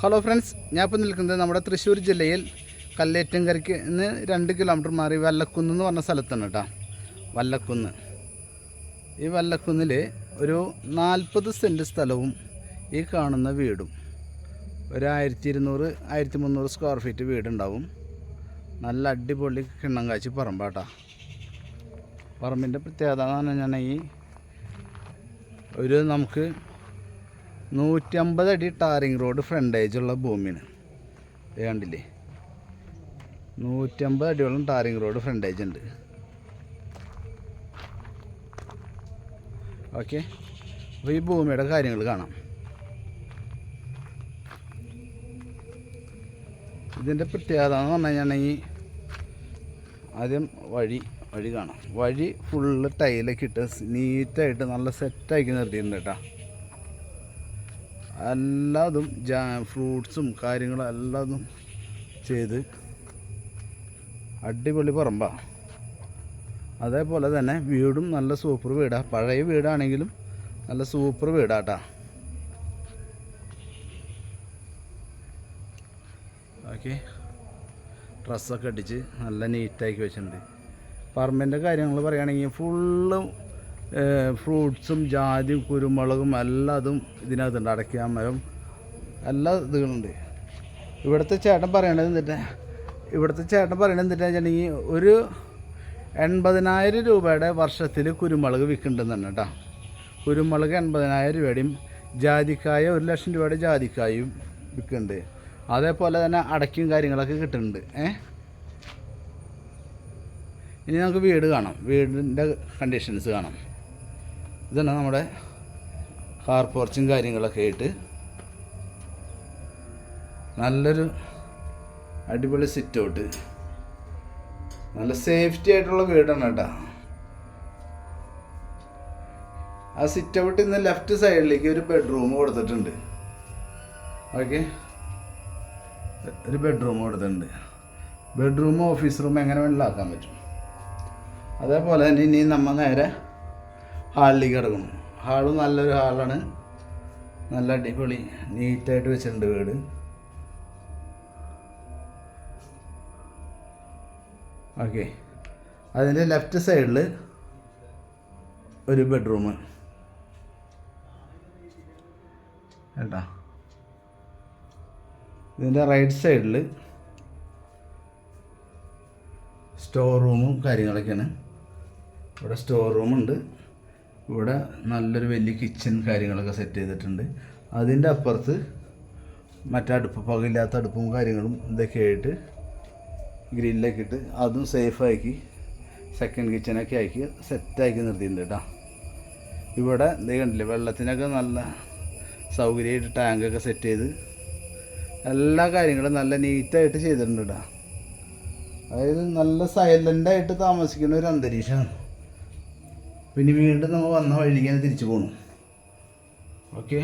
Hello friends ഞാൻ ഇപ്പോൾ നിൽക്കുന്നത് നമ്മുടെ തൃശ്ശൂർ ജില്ലയിൽ കല്ലേറ്റങ്കരയ്ക്ക് നിന്ന് രണ്ട് കിലോമീറ്റർ മാറി വല്ലക്കുന്ന് എന്ന് പറഞ്ഞ സ്ഥലത്താണ് കേട്ടോ. വല്ലക്കുന്ന്. ഈ വല്ലക്കുന്നിൽ ഒരു നാൽപ്പത് സെന്റ് സ്ഥലവും ഈ കാണുന്ന വീടും. ഒരു ആയിരത്തി ഇരുന്നൂറ് ആയിരത്തി മുന്നൂറ് സ്ക്വയർ ഫീറ്റ് വീടുണ്ടാവും. നല്ല അടിപൊളി കിണ്ണം കാച്ചി പറമ്പാട്ടാ പറമ്പിന്റെ പ്രത്യേകത എന്ന് പറഞ്ഞാൽ ഈ ഒരു നമുക്ക് നൂറ്റമ്പത് അടി ടാറിങ് റോഡ് ഫ്രണ്ടേജ് ഉള്ള ഭൂമിയാണ്. കണ്ടില്ലേ? നൂറ്റമ്പത് അടിയോളം ടാറിങ് റോഡ് ഫ്രണ്ടേജ് ഉണ്ട്. ഓക്കെ. അപ്പോൾ ഈ ഭൂമിയുടെ കാര്യങ്ങൾ കാണാം. ഇതിന്റെ പ്രത്യേകത എന്ന് പറഞ്ഞു കഴിഞ്ഞാണെങ്കിൽ ആദ്യം വഴി വഴി കാണാം. വഴി ഫുള്ള് ടൈലൊക്കെ ഇട്ട് നീറ്റായിട്ട് നല്ല സെറ്റാക്കി നിർത്തിയിട്ടുണ്ട് കേട്ടോ എല്ലാതും ജാ ഫ്രൂട്ട്സും കാര്യങ്ങളും എല്ലാതും ചെയ്ത് അടിപൊളി പറമ്പാ. അതേപോലെ തന്നെ വീടും നല്ല സൂപ്പർ വീടാണ് പഴയ വീടാണെങ്കിലും നല്ല സൂപ്പർ വീടാട്ടാ. ഓക്കെ. ഡ്രസ്സൊക്കെ അടിച്ച് നല്ല നീറ്റാക്കി വെച്ചിട്ടുണ്ട്. പറമ്പിന്റെ കാര്യങ്ങൾ പറയുകയാണെങ്കിൽ ഫുള്ളും ഫ്രൂട്ട്സും ജാതിയും കുരുമുളകും എല്ലാതും ഇതിനകത്തുണ്ട്. അടയ്ക്കാൻ മരം എല്ലാ ഇതുകളുണ്ട്. ഇവിടുത്തെ ചേട്ടൻ പറയണത് എന്നിട്ട് ഇവിടുത്തെ ചേട്ടൻ പറയണത് എന്നിട്ട് വെച്ചിട്ടുണ്ടെങ്കിൽ ഒരു എൺപതിനായിരം രൂപയുടെ വർഷത്തിൽ കുരുമുളക് വിൽക്കുന്നുണ്ടെന്ന് കേട്ടോ. കുരുമുളക് എൺപതിനായിരം രൂപയുടെയും ജാതിക്കായ ഒരു ലക്ഷം രൂപയുടെ ജാതിക്കായും വിൽക്കുന്നുണ്ട് അതേപോലെ തന്നെ അടയ്ക്കും കാര്യങ്ങളൊക്കെ കിട്ടുന്നുണ്ട് ഏ? ഇനി നമുക്ക് വീട് കാണാം. വീടിന്റെ കണ്ടീഷൻസ് കാണാം. ഇതാണ് നമ്മുടെ കാർ പോർച്ചും കാര്യങ്ങളൊക്കെ ആയിട്ട് നല്ലൊരു അടിപൊളി സിറ്റ് ഔട്ട് നല്ല സേഫ്റ്റി ആയിട്ടുള്ള വീടാണ് കേട്ടോ. ആ സിറ്റ് ഔട്ട് ഇന്ന് ലെഫ്റ്റ് സൈഡിലേക്ക് ഒരു ബെഡ്റൂം കൊടുത്തിട്ടുണ്ട്. ഓക്കെ ഒരു ബെഡ്റൂം കൊടുത്തിട്ടുണ്ട്. ബെഡ്റൂം ഓഫീസ് റൂം എങ്ങനെ വേണമെങ്കിലും ആക്കാൻ പറ്റും. അതേപോലെ തന്നെ ഇനി നമ്മൾ നേരെ ഹാളിലേക്ക് കിടക്കണം ഹാളും നല്ലൊരു ഹാളാണ്. നല്ല അടിപൊളി നീറ്റായിട്ട് വെച്ചിട്ടുണ്ട് വീട്. ഓക്കെ. അതിന്റെ ലെഫ്റ്റ് സൈഡിൽ ഒരു ബെഡ്റൂം. കേട്ടാ ഇതിന്റെ റൈറ്റ് സൈഡിൽ സ്റ്റോർ റൂമും കാര്യങ്ങളൊക്കെയാണ്. ഇവിടെ സ്റ്റോർ റൂമുണ്ട്. ഇവിടെ നല്ലൊരു വലിയ കിച്ചൺ കാര്യങ്ങളൊക്കെ സെറ്റ് ചെയ്തിട്ടുണ്ട്. അതിന്റെ അപ്പുറത്ത് മറ്റടുപ്പ് പകയില്ലാത്ത അടുപ്പും കാര്യങ്ങളും ഇതൊക്കെ ആയിട്ട് ഗ്രില്ലൊക്കെ ഇട്ട് അതും സേഫാക്കി സെക്കൻഡ് കിച്ചനൊക്കെ ആക്കി സെറ്റാക്കി നിർത്തിയിട്ടുണ്ട് കേട്ടോ ഇവിടെ ഇതേ കണ്ടില്ലേ വെള്ളത്തിനൊക്കെ നല്ല സൗകര്യമായിട്ട് ടാങ്കൊക്കെ സെറ്റ് ചെയ്ത് എല്ലാ കാര്യങ്ങളും നല്ല നീറ്റായിട്ട് ചെയ്തിട്ടുണ്ട് കേട്ടോ അതായത് നല്ല സൈലന്റായിട്ട് താമസിക്കുന്ന ഒരു അന്തരീക്ഷമാണ്. പിന്നെ വീണ്ടും നമ്മൾ വന്ന വഴിക്ക് തന്നെ തിരിച്ചു പോകണം ഓക്കെ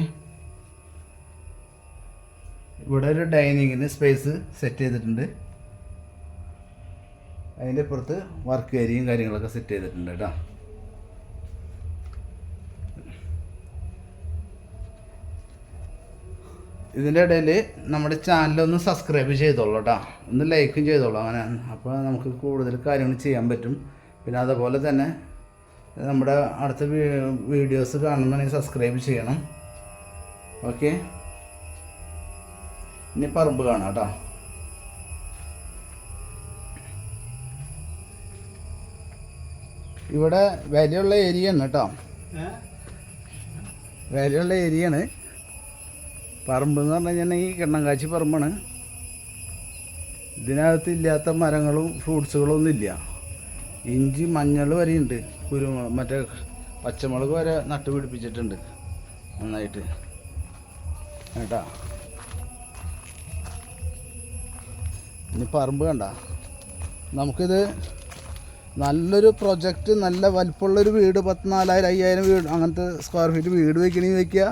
ഇവിടെ ഒരു ഡൈനിങ്ങിന് സ്പേസ് സെറ്റ് ചെയ്തിട്ടുണ്ട്. അതിന്റെ അപ്പുറത്ത് വർക്ക് ഏരിയയും കാര്യങ്ങളൊക്കെ സെറ്റ് ചെയ്തിട്ടുണ്ട് കേട്ടോ. ഇതിന്റെ ഇടയിൽ നമ്മുടെ ചാനലൊന്ന് സബ്സ്ക്രൈബ് ചെയ്തോളൂ കേട്ടോ. ഒന്ന് ലൈക്കും ചെയ്തോളൂ അങ്ങനെ. അപ്പോൾ നമുക്ക് കൂടുതൽ കാര്യങ്ങൾ ചെയ്യാൻ പറ്റും. പിന്നെ അതുപോലെ തന്നെ നമ്മുടെ അടുത്ത വീഡിയോസ് കാണുന്നുണ്ടെങ്കിൽ സബ്സ്ക്രൈബ് ചെയ്യണം. ഓക്കെ ഇനി പറമ്പ് കാണാം കേട്ടോ ഇവിടെ വിലയുള്ള ഏരിയ ആണ് കേട്ടോ വിലയുള്ള ഏരിയ ആണ്. പറമ്പ് എന്ന് പറഞ്ഞു കഴിഞ്ഞിട്ടുണ്ടെങ്കിൽ കിണ്ണങ്കാച്ചി പറമ്പാണ്. ഇതിനകത്ത് ഇല്ലാത്ത മരങ്ങളും ഫ്രൂട്ട്സുകളും ഒന്നും ഇല്ല. ഇഞ്ചി മഞ്ഞൾ വരെയുണ്ട്. കുരുമുളക് മറ്റേ പച്ചമുളക് വരെ നട്ട് പിടിപ്പിച്ചിട്ടുണ്ട്. നന്നായിട്ട്. കേട്ടാ? ഇനി പറമ്പ് കണ്ട. നമുക്കിത് നല്ലൊരു പ്രൊജക്റ്റ് നല്ല വലിപ്പമുള്ളൊരു വീട് പത്ത് നാലായിരം അയ്യായിരം വീട് അങ്ങനത്തെ സ്ക്വയർ ഫീറ്റ് വീട് വയ്ക്കണമെങ്കിൽ വയ്ക്കുക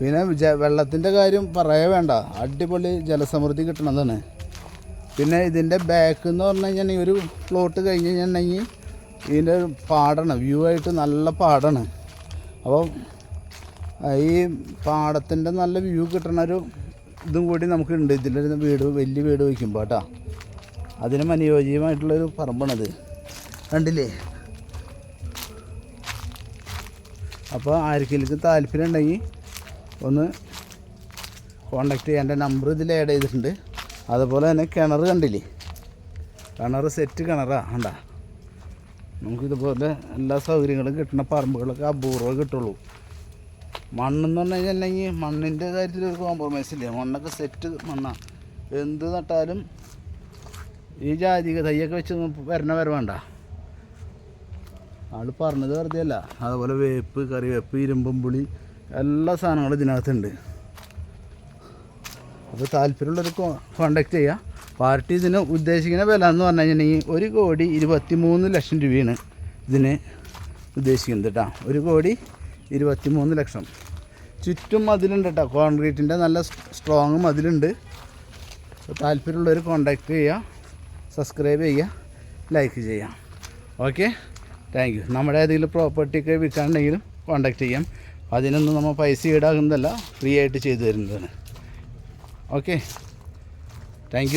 പിന്നെ ജ വെള്ളത്തിന്റെ കാര്യം പറയേ വേണ്ട. അടിപൊളി ജലസമൃദ്ധി കിട്ടണതാണ് പിന്നെ ഇതിന്റെ ബാക്ക് എന്ന് പറഞ്ഞു കഴിഞ്ഞാൽ ഒരു പ്ലോട്ട് കഴിഞ്ഞ് കഴിഞ്ഞിട്ടുണ്ടെങ്കിൽ ഇതിന്റെ പാടാണ്. വ്യൂ ആയിട്ട് നല്ല പാടാണ്. അപ്പോൾ ഈ പാടത്തിന്റെ നല്ല വ്യൂ കിട്ടണ ഒരു ഇതും കൂടി നമുക്കുണ്ട്. ഇതിലൊരു വീട് വലിയ വീട് വയ്ക്കുമ്പോൾ കേട്ടോ. അതിനും അനുയോജ്യമായിട്ടുള്ളൊരു പറമ്പാണത്. കണ്ടില്ലേ? അപ്പോൾ ആർക്കെങ്കിലും താല്പര്യം ഉണ്ടെങ്കിൽ ഒന്ന് കോണ്ടാക്ട് ചെയ്യാൻ എന്റെ നമ്പർ ഇതിൽ ആഡ് ചെയ്തിട്ടുണ്ട്. അതുപോലെ തന്നെ കിണർ കണ്ടില്ലേ? കിണർ സെറ്റ് കിണറാ കണ്ട? നമുക്കിതുപോലെ എല്ലാ സൗകര്യങ്ങളും കിട്ടുന്ന പറമ്പുകളൊക്കെ അപൂർവം കിട്ടുള്ളൂ. മണ്ണെന്ന് പറഞ്ഞു കഴിഞ്ഞിട്ടുണ്ടെങ്കിൽ മണ്ണിന്റെ കാര്യത്തിൽ ഒരു കോംപ്രമൈസ് ഇല്ല? മണ്ണൊക്കെ സെറ്റ് മണ്ണാണ് എന്ത് നട്ടാലും ഈ ജാതിക തയ്യൊക്കെ വെച്ച് വരണ വരെ വേണ്ട ആൾ പറഞ്ഞത് വെറുതെ അല്ല അതുപോലെ വേപ്പ് കറിവേപ്പ് ഇരുമ്പും പുളി എല്ലാ സാധനങ്ങളും ഇതിനകത്തുണ്ട്. അപ്പോൾ താല്പര്യമുള്ളവർക്ക് കോണ്ടാക്ട് ചെയ്യുക പാർട്ടി ഇതിന് ഉദ്ദേശിക്കുന്ന വില എന്ന് പറഞ്ഞു കഴിഞ്ഞിട്ടുണ്ടെങ്കിൽ ഒരു കോടി ഇരുപത്തി മൂന്ന് ലക്ഷം രൂപയാണ് ഇതിന് ഉദ്ദേശിക്കുന്നത് കേട്ടോ. ഒരു കോടി ഇരുപത്തി മൂന്ന് ലക്ഷം. ചുറ്റും മതിലുണ്ട് കേട്ടോ. കോൺക്രീറ്റിന്റെ നല്ല സ്ട്രോങ് മതിലുണ്ട്. താല്പര്യമുള്ളവർ കോണ്ടാക്ട് ചെയ്യുക സബ്സ്ക്രൈബ് ചെയ്യുക ലൈക്ക് ചെയ്യാം. ഓക്കെ താങ്ക് യു നമ്മുടെ ഏതെങ്കിലും പ്രോപ്പർട്ടിയൊക്കെ വിൽക്കാനുണ്ടെങ്കിലും കോണ്ടാക്ട് ചെയ്യാം. അതിനൊന്നും നമ്മൾ പൈസ ഈടാകുന്നതല്ല ഫ്രീ ആയിട്ട് ചെയ്തു തരുന്നതാണ്. Okay thank